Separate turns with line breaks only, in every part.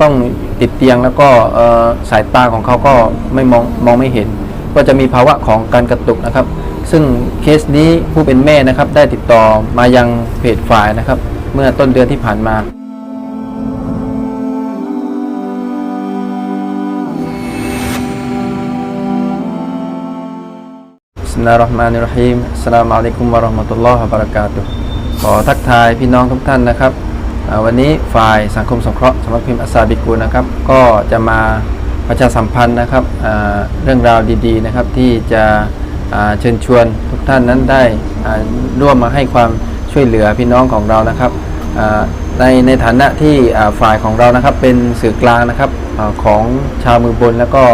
ต้องติดเตียงแล้วก็สายตาของเขาก็ไม่มองมองไม่เห็น ก็จะมีภาวะของการกระตุกนะครับ ซึ่งเคสนี้ผู้เป็นแม่นะครับ ได้ติดต่อมายังเพจฝ่ายนะครับ เมื่อต้นเดือนที่ผ่านมาสมิลลาร์มานิรฮีมสลามอะลัยกุมวะราะห์มะตุลลอฮ์วะบะเราะกาตุขอทักทายพี่น้องทุกท่านนะครับ วันนี้ฝ่ายสังคมสงเคราะห์สำนักพิมพ์อัสซาบิกูนะครับ ก็จะมาประชาสัมพันธ์นะครับเรื่องราวดีๆนะครับที่จะเชิญชวนทุกท่านนั้นได้ร่วมมาให้ความช่วยเหลือพี่น้องของเรานะครับในในฐานะที่ฝ่ายของเรานะครับเป็นสื่อกลางนะครับอของชาวมือบน แล้วก็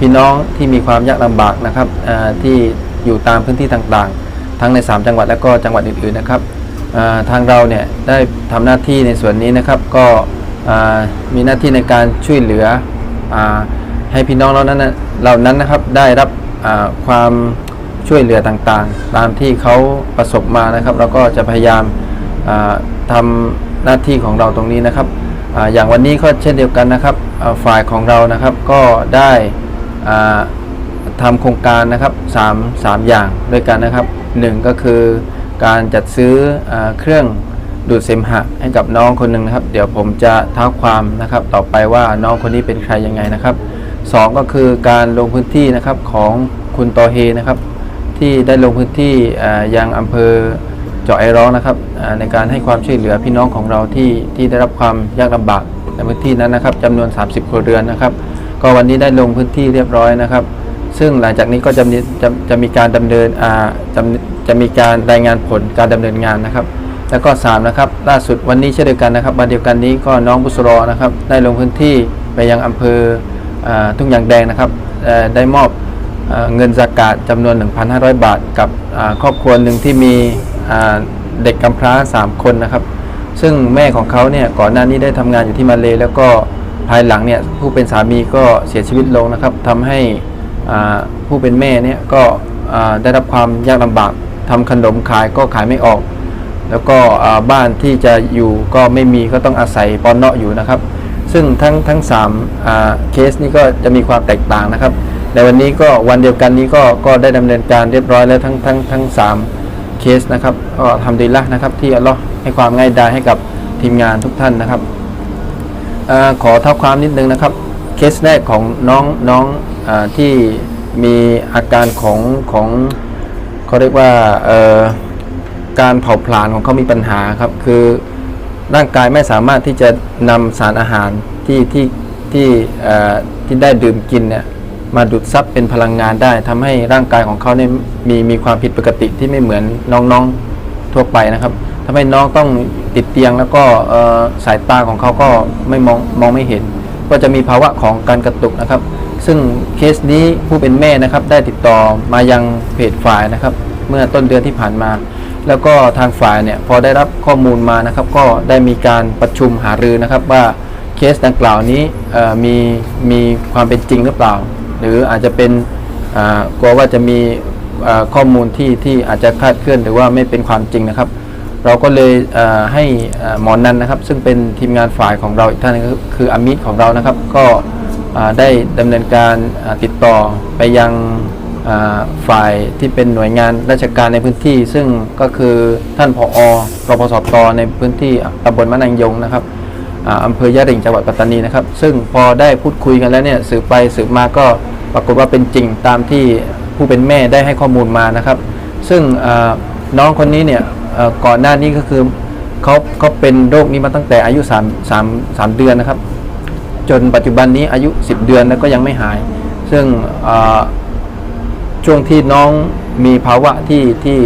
พี่น้องที่มีความยากลำบากนะครับที่อยู่ตามพื้นที่ต่างๆ ทั้งใน 3 จังหวัดและก็จังหวัดอื่นๆนะครับ ทางเราเนี่ยได้ทำหน้าที่ในส่วนนี้นะครับ ก็มีหน้าที่ในการช่วยเหลืออให้พี่น้องเรานั้นน่ะเหล่านั้นนะครับได้รับความช่วยเหลือต่างๆ ตามที่เขาประสบมานะครับ เราก็จะพยายามอ่าทำหน้าที่ของเราตรงนี้นะครับออย่างวันนี้ก็เช่นเดียวกันนะครับฝ่ายของเรานะครับก็ได้อ่าทำโครงการนะครับ3 3อย่างด้วยกันนะครับหนึ่งก็คือ การจัดซื้ออเครื่องดูดเสมหะให้กับน้องคนหนึ่งนะครับ เดี๋ยวผมจะท้าความนะครับ ต่อไปว่าน้องคนนี้เป็นใครยังไงนะครับสองก็คือการลงพื้นที่นะครับของคุณตอเฮนะครับ ที่ได้ลงพื้นที่อ่ายังอำเภอเจาะไอร้องนะครับในการให้ความช่วยเหลือพี่น้องของเราที่ที่ได้รับความยากลำบากในพื้นที่นั้นนะครับจำนวน 30 ครัวเรือนนะครับ ก็วันนี้ได้ลงพื้นที่เรียบร้อยนะครับ ซึ่งหลังจากนี้ก็จะมีจะจะมีการดำเนินอ่า จะมีการรายงานผลการดำเนินงานนะครับ แล้วก็3นะครับล่าสุดวันนี้เช่นเดียวกันนะครับวันเดียวกันนี้ก็น้องบุษรอนะครับ ได้ลงพื้นที่ไปยังอำเภอทุ่งยางแดงนะครับได้มอบเอ่อเงินสากาศจำนวน 1,500 บาท กับครอบครัวหนึ่งที่มีเด็กกำพร้า 3 คนนะครับ ซึ่งแม่ของเขาเนี่ยก่อนหน้านี้ได้ทำงานอยู่ที่มาเลแล้วก็ภายหลังเนี่ยผู้เป็นสามีก็เสียชีวิตลงนะครับทำให้ผู้เป็นแม่เนี่ยก็ได้รับความยากลำบาก ทำขนมขายก็ขายไม่ออก แล้วก็บ้านที่จะอยู่ก็ไม่มีก็ต้องอาศัยปอนเนาะอยู่นะครับ ซึ่งทั้งทั้งสามเคสนี้ก็จะมีความแตกต่างนะครับ ในวันนี้ก็วันเดียวกันนี้ก็ก็ได้ดำเนินการเรียบร้อยแล้วทั้งทั้งทั้งสามเคสนะครับก็ทำดีละนะครับที่อัลลอฮ์ให้ความง่ายดายให้กับทีมงานทุกท่านนะครับอขอเท่าความนิดนึงนะครับ เคสแรกของน้องน้องอที่มีอาการของของ เขาเรียกว่าการเผาผลาญของเขามีปัญหาครับ คือร่างกายไม่สามารถที่จะนำสารอาหารที่ที่ที่เอ่ที่ได้ดื่มกินเนี่ยมาดูดซับเป็นพลังงานได้ทำให้ร่างกายของเขาเนี่ยมีมีความผิดปกติที่ไม่เหมือนน้องๆทั่วไปนะครับทำให้น้องต้องติดเตียงแล้วก็สายตาของเขาก็ไม่มองมองไม่เห็น ก็จะมีภาวะของการกระตุกนะครับ ซึ่งเคสนี้ผู้เป็นแม่นะครับได้ติดต่อมายังเพจฝ่ายนะครับ เมื่อต้นเดือนที่ผ่านมา แล้วก็ทางฝ่ายเนี่ยพอได้รับข้อมูลมานะครับ ก็ได้มีการประชุมหารือนะครับว่าเคสดังกล่าวนี้มีมีความเป็นจริงหรือเปล่า หรืออาจจะเป็นกลัวว่าจะมีข้อมูลที่ที่อาจจะคลาดเคลื่อนหรือว่าไม่เป็นความจริงนะครับ เราก็เลยให้หมอนันนะครับ ซึ่งเป็นทีมงานฝ่ายของเราอีกท่านนึงคืออามิตของเรานะครับ ก็ ได้ดำเนินการติดต่อไปยังฝ่ายที่เป็นหน่วยงานราชการในพื้นที่ ซึ่งก็คือท่านผอรพสตในพื้นที่ตำบลมะนางยงนะครับอ่าอำเภอยะริงจังหวัดปัตตานีนะครับ ซึ่งพอได้พูดคุยกันแล้วเนี่ยสืบไปสืบมาก็ปรากฏว่าเป็นจริงตามที่ผู้เป็นแม่ได้ให้ข้อมูลมานะครับ ซึ่งน้องคนนี้เนี่ยก่อนหน้านี้ก็คือเขาเขาเป็นโรคนี้มาตั้งแต่อายุ3 3 3เดือนนะครับ จนปัจจุบันนี้อายุ 10 เดือนแล้วก็ยังไม่หาย ซึ่งช่วงที่น้องมีภาวะที่ที่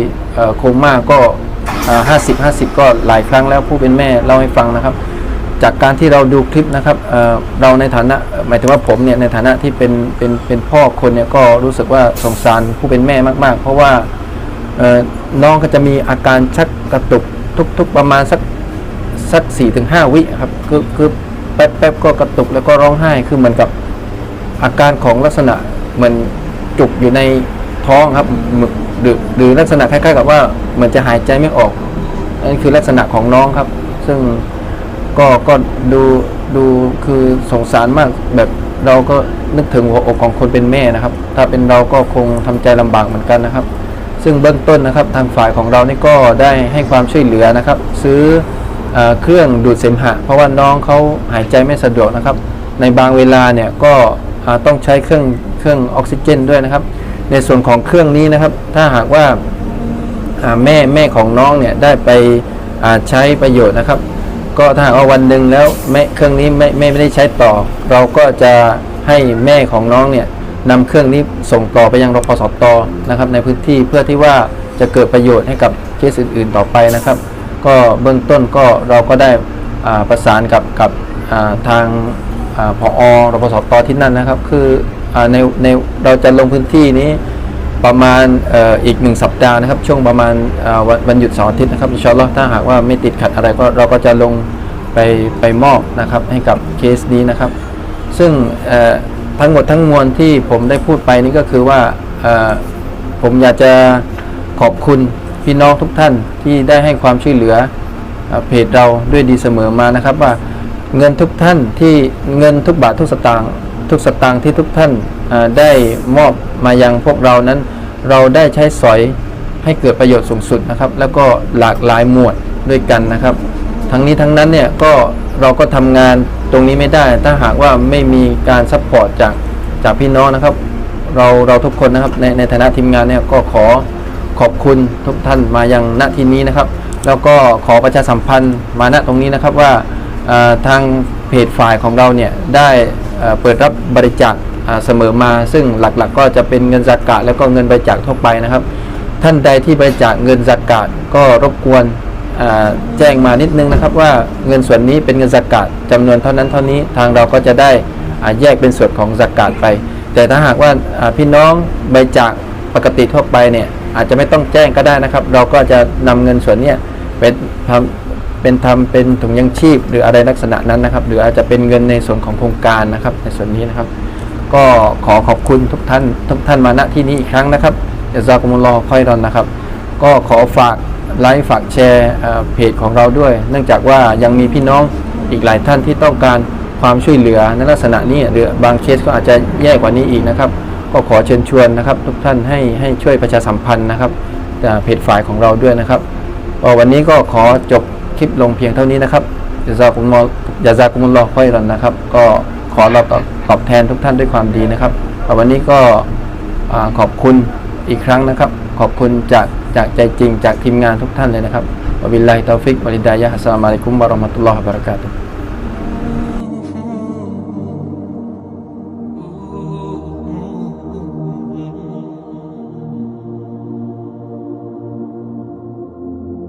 โคม่าก็ห้าสิบห้าสิบก็หลายครั้งแล้วผู้เป็นแม่เล่าให้ฟังนะครับ จากการที่เราดูคลิปนะครับเเราในฐานะหมายถึงว่าผมเนี่ยในฐานะที่เป็นเป็นเป็นพ่อคนเนี่ยก็รู้สึกว่าสงสารผู้เป็นแม่มาก ๆ เพราะว่าน้องก็จะมีอาการชักกระตุกทุก ๆประมาณสักสักสี่ถึงห้าวิครับคือคือ แป๊บๆก็กระตุกแล้วก็ร้องไห้คือเหมือนกับอาการของลักษณะเหมือนจุกอยู่ในท้องครับหรือหรือลักษณะคล้ายๆกับว่าเหมือนจะหายใจไม่ออกนั่นคือลักษณะของน้องครับ ซึ่งก็ก็ดูดูคือสงสารมากแบบเราก็นึกถึงหัวอกของคนเป็นแม่นะครับ ถ้าเป็นเราก็คงทำใจลำบากเหมือนกันนะครับ ซึ่งเบื้องต้นนะครับ ทางฝ่ายของเรานี่ก็ได้ให้ความช่วยเหลือนะครับ ซื้อ เครื่องดูดเสมหะ เพราะว่าน้องเขาหายใจไม่สะดวกนะครับ ในบางเวลาเนี่ยก็ต้องใช้เครื่องเครื่องออกซิเจนด้วยนะครับ ในส่วนของเครื่องนี้นะครับ ถ้าหากว่าแม่แม่ของน้องเนี่ยได้ไปใช้ประโยชน์นะครับ ก็ถ้าหากว่าวันหนึ่งแล้วแม่เครื่องนี้ไม่ไม่ไม่ได้ใช้ต่อ เราก็จะให้แม่ของน้องเนี่ยนำเครื่องนี้ส่งต่อไปยังรพสตนะครับ ในพื้นที่เพื่อที่ว่าจะเกิดประโยชน์ให้กับเคสอื่น ๆ ต่อไปนะครับ ก็เบื้องต้นก็เราก็ได้ประสานกับกับทางพอรพสตที่นั่นนะครับ คือในในเราจะลงพื้นที่นี้ประมาณออีกหนึ่งสัปดาห์นะครับ ช่วงประมาณวันวันหยุดเสาร์อาทิตย์นะครับอินชอัลลอฮ์ถ้าหากว่าไม่ติดขัดอะไรก็เราก็จะลงไปไปมอบนะครับให้กับเคสนี้นะครับ ซึ่งทั้งหมดทั้งมวลที่ผมได้พูดไปนี่ก็คือว่าผมอยากจะขอบคุณ พี่น้องทุกท่านที่ได้ให้ความช่วยเหลือเอ่อเพจเราด้วยดีเสมอมานะครับ ว่าเงินทุกท่านที่เงินทุกบาททุกสตางค์ทุกสตางค์ที่ทุกท่านได้มอบมายังพวกเรานั้น เราได้ใช้สอยให้เกิดประโยชน์สูงสุดนะครับ แล้วก็หลากหลายหมวดด้วยกันนะครับ ทั้งนี้ทั้งนั้นเนี่ยก็เราก็ทำงานตรงนี้ไม่ได้ ถ้าหากว่าไม่มีการซัพพอร์ตจากจากพี่น้องนะครับ เราเราทุกคนนะครับในในฐานะทีมงานเนี่ยก็ขอ ขอบคุณทุกท่านมายังณที่นี้นะครับ แล้วก็ขอประชาสัมพันธ์มาณตรงนี้นะครับว่าทางเพจฝ่ายของเราเนี่ยได้เปิดรับบริจาคเสมอมา ซึ่งหลักๆก็จะเป็นเงินสากาศแล้วก็เงินบริจาคทั่วไปนะครับ ท่านใดที่บริจาคเงินสากาศก็รบกวนแจ้งมานิดนึงนะครับว่าเงินส่วนนี้เป็นเงินสากาศจำนวนเท่านั้นเท่านี้ทางเราก็จะได้แยกเป็นส่วนของสากาศไป แต่ถ้าหากว่าพี่น้องบริจาคปกติทั่วไปเนี่ย อาจจะไม่ต้องแจ้งก็ได้นะครับ เราก็จะนำเงินส่วนนี้เป็นทำเป็นทำเป็นถุงยังชีพ หรืออะไรลักษณะนั้นนะครับ หรืออาจจะเป็นเงินในส่วนของโครงการนะครับ ในส่วนนี้นะครับ ก็ขอขอบคุณทุกท่านทุกท่านมาณที่นี้อีกครั้งนะครับเดี๋ยวซากุมุลลอค่อยรอนนะครับ ก็ขอฝากไลค์ฝากแชร์เอ่อเพจของเราด้วย เนื่องจากว่ายังมีพี่น้องอีกหลายท่านที่ต้องการความช่วยเหลือในลักษณะนี้หรือบางเคสก็อาจจะแย่กว่านี้อีกนะครับ ก็ขอเชิญชวนนะครับ ทุกท่านให้ให้ช่วยประชาสัมพันธ์นะครับอ่าเพจฝ่ายของเราด้วยนะครับวันนี้ก็ขอจบคลิปลงเพียงเท่านี้นะครับยาซากุมอลยาซากุมุลอค่อยรันนะครับ ก็ขอเราตอบตอบแทนทุกท่านด้วยความดีนะครับวันนี้ก็ขอบคุณอีกครั้งนะครับ ขอบคุณจากจากใจจริงจากทีมงานทุกท่านเลยนะครับวบิลลาฮิตอฟิกวะลิดายะฮ์อัสสลามุอะลัยกุมวะเราะห์มะตุลลอฮ์วะบะเราะกาตุฮ์